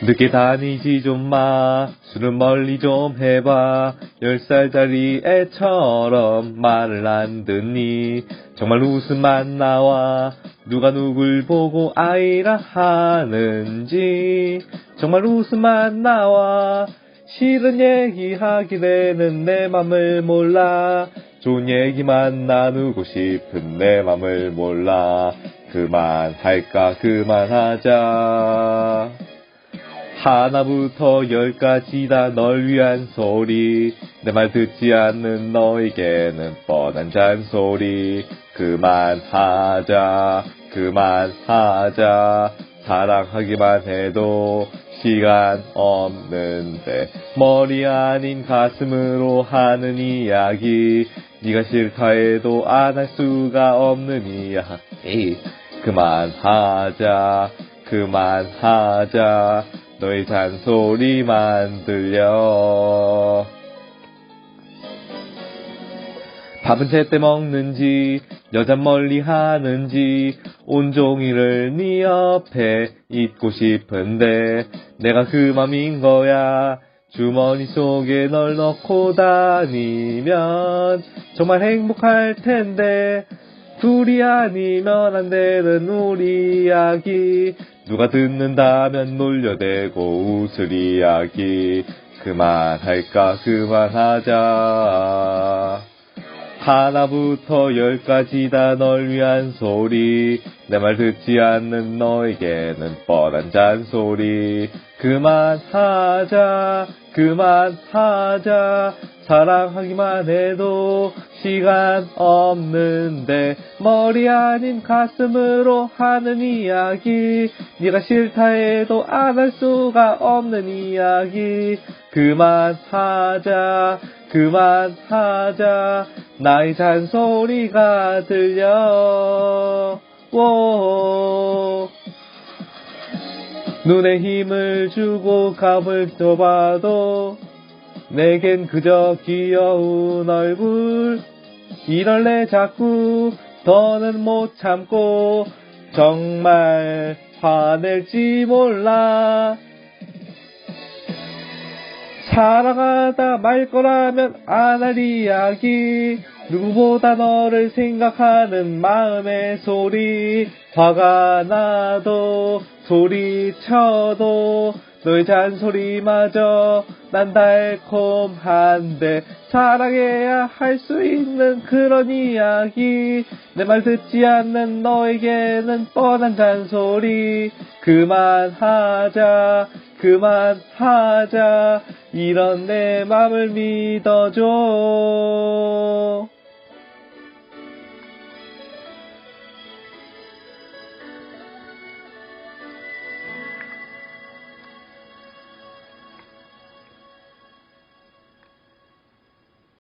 늦게 다니지 좀 마, 술은 멀리 좀 해봐. 열 살짜리 애처럼 말을 안 듣니? 정말 웃음만 나와. 누가 누굴 보고 아이라 하는지. 정말 웃음만 나와. 싫은 얘기 하기에는 내 맘을 몰라. 좋은 얘기만 나누고 싶은 내 맘을 몰라. 그만할까, 그만하자. 하나부터 열까지 다 널 위한 소리. 내 말 듣지 않는 너에게는 뻔한 잔소리. 그만하자 그만하자. 사랑하기만 해도 시간 없는데. 머리 아닌 가슴으로 하는 이야기. 네가 싫다 해도 안 할 수가 없는 이야기. 그만하자 그만하자 너의 잔소리만 들려. 밥은 제때 먹는지 여자 멀리 하는지 온종일을 네 옆에 있고 싶은데 내가 그 맘인 거야. 주머니 속에 널 넣고 다니면 정말 행복할 텐데 둘이 아니면 안 되는 우리 이야기 누가 듣는다면 놀려대고 웃을 이야기. 그만할까 그만하자. 하나부터 열까지 다 널 위한 소리. 내 말 듣지 않는 너에게는 뻔한 잔소리. 그만하자 그만하자 사랑하기만 해도 시간 없는데 머리 아닌 가슴으로 하는 이야기. 네가 싫다 해도 안 할 수가 없는 이야기. 그만하자 그만하자. 나의 잔소리가 들려. 오. 눈에 힘을 주고 감을 줘봐도 내겐 그저 귀여운 얼굴. 이럴래 자꾸 더는 못 참고 정말 화낼지 몰라. 사랑하다 말 거라면 안 할 이야기. 누구보다 너를 생각하는 마음의 소리. 화가 나도 소리쳐도 너의 잔소리마저 난 달콤한데 사랑해야 할 수 있는 그런 이야기. 내 말 듣지 않는 너에게는 뻔한 잔소리. 그만하자 그만하자. 이런 내 맘을 믿어줘